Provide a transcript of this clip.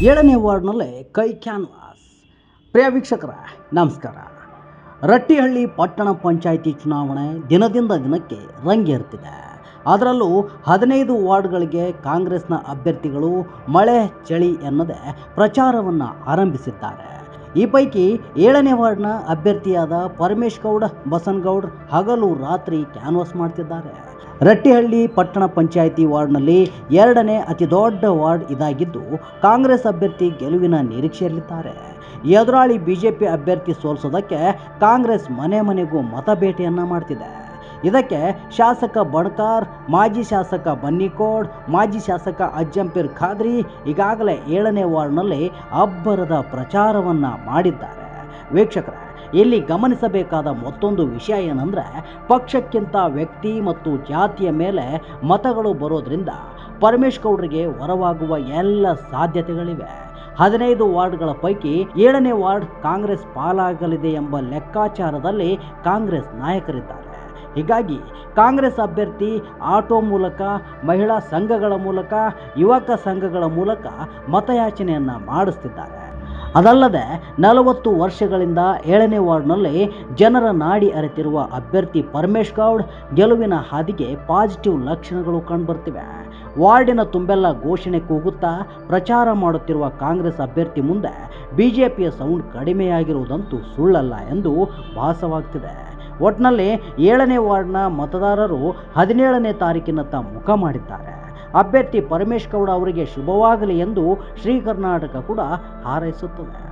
ಏಳನೇ ವಾರ್ಡ್ನಲ್ಲೇ ಕೈ ಕ್ಯಾನ್ವಾಸ್. ಪ್ರಿಯ ವೀಕ್ಷಕರ, ನಮಸ್ಕಾರ. ರಟ್ಟಿಹಳ್ಳಿ ಪಟ್ಟಣ ಪಂಚಾಯಿತಿ ಚುನಾವಣೆ ದಿನದಿಂದ ದಿನಕ್ಕೆ ರಂಗೇರ್ತಿದೆ. ಅದರಲ್ಲೂ ಹದಿನೈದು ವಾರ್ಡ್ಗಳಿಗೆ ಕಾಂಗ್ರೆಸ್ನ ಅಭ್ಯರ್ಥಿಗಳು ಮಳೆ ಚಳಿ ಎನ್ನದೆ ಪ್ರಚಾರವನ್ನು ಆರಂಭಿಸಿದ್ದಾರೆ. ಈ ಪೈಕಿ ಏಳನೇ ವಾರ್ಡ್ನ ಅಭ್ಯರ್ಥಿಯಾದ ಪರಮೇಶ್ ಗೌಡ ಬಸನ್ಗೌಡ್ ಹಗಲು ರಾತ್ರಿ ಕ್ಯಾನ್ವಾಸ್ ಮಾಡ್ತಿದ್ದಾರೆ. ರಟ್ಟಿಹಳ್ಳಿ ಪಟ್ಟಣ ಪಂಚಾಯಿತಿ ವಾರ್ಡ್ನಲ್ಲಿ ಎರಡನೇ ಅತಿ ದೊಡ್ಡ ವಾರ್ಡ್ ಇದಾಗಿದ್ದು ಕಾಂಗ್ರೆಸ್ ಅಭ್ಯರ್ಥಿ ಗೆಲುವಿನ ನಿರೀಕ್ಷೆಯಲ್ಲಿದ್ದಾರೆ ಎದುರಾಳಿ ಬಿಜೆಪಿ ಅಭ್ಯರ್ಥಿ ಸೋಲಿಸೋದಕ್ಕೆ ಕಾಂಗ್ರೆಸ್ ಮನೆ ಮನೆಗೂ ಮತ ಭೇಟಿಯನ್ನ ಮಾಡ್ತಿದೆ. ಇದಕ್ಕೆ ಶಾಸಕ ಬಣಕಾರ್, ಮಾಜಿ ಶಾಸಕ ಬನ್ನಿಕೋಡ್, ಮಾಜಿ ಶಾಸಕ ಅಜ್ಜಂಪೀರ್ ಖಾದ್ರಿ ಈಗಾಗಲೇ ಏಳನೇ ವಾರ್ಡ್ನಲ್ಲಿ ಅಬ್ಬರದ ಪ್ರಚಾರವನ್ನು ಮಾಡಿದ್ದಾರೆ. ವೀಕ್ಷಕರೇ, ಇಲ್ಲಿ ಗಮನಿಸಬೇಕಾದ ಮತ್ತೊಂದು ವಿಷಯ ಏನಂದರೆ, ಪಕ್ಷಕ್ಕಿಂತ ವ್ಯಕ್ತಿ ಮತ್ತು ಜಾತಿಯ ಮೇಲೆ ಮತಗಳು ಬರೋದ್ರಿಂದ ಪರಮೇಶ್ ಗೌಡರಿಗೆ ಹೊರವಾಗುವ ಎಲ್ಲ ಸಾಧ್ಯತೆಗಳಿವೆ. ಹದಿನೈದು ವಾರ್ಡ್ಗಳ ಪೈಕಿ ಏಳನೇ ವಾರ್ಡ್ ಕಾಂಗ್ರೆಸ್ ಪಾಲಾಗಲಿದೆ ಎಂಬ ಲೆಕ್ಕಾಚಾರದಲ್ಲಿ ಕಾಂಗ್ರೆಸ್ ನಾಯಕರಿದ್ದಾರೆ. ಹೀಗಾಗಿ ಕಾಂಗ್ರೆಸ್ ಅಭ್ಯರ್ಥಿ, ಆಟೋ ಮೂಲಕ, ಮಹಿಳಾ ಸಂಘಗಳ ಮೂಲಕ, ಯುವಕ ಸಂಘಗಳ ಮೂಲಕ ಮತಯಾಚನೆಯನ್ನು ಮಾಡಿಸ್ತಿದ್ದಾರೆ. ಅದಲ್ಲದೆ ನಲವತ್ತು ವರ್ಷಗಳಿಂದ ಏಳನೇ ವಾರ್ಡ್ನಲ್ಲಿ ಜನರ ನಾಡಿ ಅರಿತಿರುವ ಅಭ್ಯರ್ಥಿ ಪರಮೇಶ್ ಗೌಡ್ ಗೆಲುವಿನ ಹಾದಿಗೆ ಪಾಸಿಟಿವ್ ಲಕ್ಷಣಗಳು ಕಂಡುಬರ್ತಿವೆ. ವಾರ್ಡಿನ ತುಂಬೆಲ್ಲ ಘೋಷಣೆ ಕೂಗುತ್ತಾ ಪ್ರಚಾರ ಮಾಡುತ್ತಿರುವ ಕಾಂಗ್ರೆಸ್ ಅಭ್ಯರ್ಥಿ ಮುಂದೆ ಬಿಜೆಪಿಯ ಸೌಂಡ್ ಕಡಿಮೆಯಾಗಿರುವುದಂತೂ ಸುಳ್ಳಲ್ಲ ಎಂದು ಭಾಸವಾಗ್ತಿದೆ. ಒಟ್ನಲ್ಲಿ ಏಳನೇ ವಾರ್ಡ್ನ ಮತದಾರರು ಹದಿನೇಳನೇ ತಾರೀಕಿನತ್ತ ಮುಖ ಮಾಡಿದ್ದಾರೆ. ಅಭ್ಯರ್ಥಿ ಪರಮೇಶ್ ಗೌಡ ಅವರಿಗೆ ಶುಭವಾಗಲಿ ಎಂದು ಶ್ರೀ ಕರ್ನಾಟಕ ಕೂಡ ಹಾರೈಸುತ್ತದೆ.